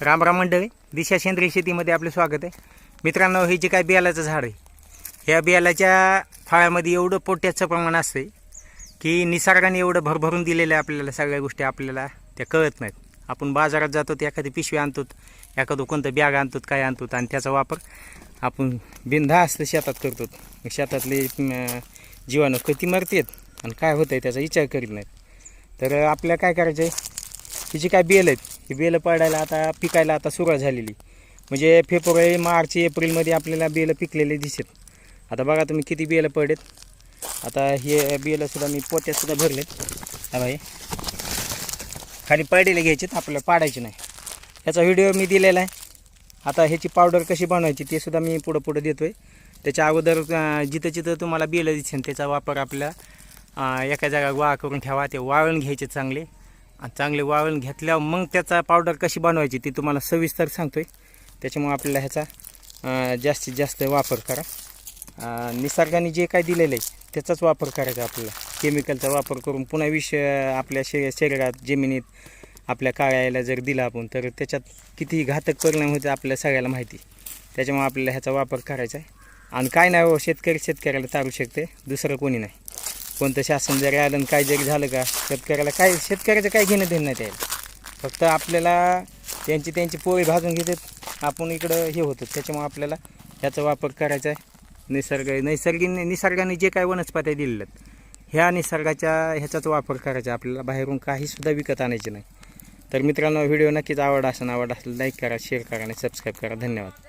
राम राम मंडळी दिशा सेंद्रिय शेतीमध्ये आपलं स्वागत आहे. मित्रांनो हे जे काय बियालाचं झाड आहे ह्या बियालाच्या फळामध्ये एवढं पोट्याचं प्रमाण असते की निसर्गाने एवढं भरभरून दिलेलं आहे आपल्याला सगळ्या गोष्टी आपल्याला त्या कळत नाहीत. आपण बाजारात जातो ते एखादी पिशवी आणतो एखादं कोणतं बॅग आणतो काय आणतो आणि त्याचा वापर आपण बिनधास्त शेतात करतो. शेतातले जीवाणू कधी मरतात आणि काय होतं आहे त्याचा विचार करीत नाहीत. तर आपल्याला काय करायचं आहे ही जी काय बेल आहेत ही बेलं पडायला आता पिकायला आता सुरुवात झालेली. म्हणजे फेब्रुवारी मार्च एप्रिलमध्ये आपल्याला बेलं पिकलेले दिसत आता बघा तुम्ही किती बेलं पडेत आता हे बेलंसुद्धा मी पोत्यातसुद्धा भरलेत. हा भाई. खाली पडलेले घ्यायचेत आपल्याला पाडायचे नाही. ह्याचा व्हिडिओ मी दिलेला आहे. आता ह्याची पावडर कशी बनवायची ते सुद्धा मी पुढं पुढं देतो आहे त्याच्या अगोदर जिथं जिथं तुम्हाला बेलं दिसेल त्याचा वापर आपल्याला एका जागा गोळा करून ठेवा ते वाळून घ्यायचे चांगले. आणि चांगले वाळून घेतल्यावर मग त्याचा पावडर कशी बनवायची ती तुम्हाला सविस्तर सांगतो आहे त्याच्यामुळे आपल्याला ह्याचा जास्तीत जास्त वापर करा. निसर्गाने जे काय दिलेलं आहे त्याचाच वापर करायचा आपल्याला. केमिकलचा वापर करून पुन्हा विष आपल्या शे शरीरात जमिनीत आपल्या काळ्याला जर दिला आपण तर त्याच्यात किती घातक परिणाम होते आपल्या सगळ्याला माहिती त्याच्यामुळे आपल्याला ह्याचा वापर करायचा आहे. आणि काय नाही हो शेतकरी शेतकऱ्याला तारू शकते दुसरं कोणी नाही. कोणतं शासन जरी आलं आणि काय जरी झालं का शेतकऱ्याला काय शेतकऱ्याचं काय घेणं देणं नाही त्याला. फक्त आपल्याला त्यांची त्यांची पोळी भाजून घेतात. आपण इकडं हे होतं त्याच्यामुळे आपल्याला ह्याचा वापर करायचा आहे. निसर्ग नैसर्गिक निसर्गाने जे काय वनस्पत्या दिलेल्या ह्या निसर्गाच्या ह्याचाच वापर करायचा. आपल्याला बाहेरून काहीसुद्धा विकत आणायचे नाही. तर मित्रांनो व्हिडिओ नक्कीच आवड असेल आवड असेल लाईक करा शेअर करा आणि सबस्क्राईब करा. धन्यवाद.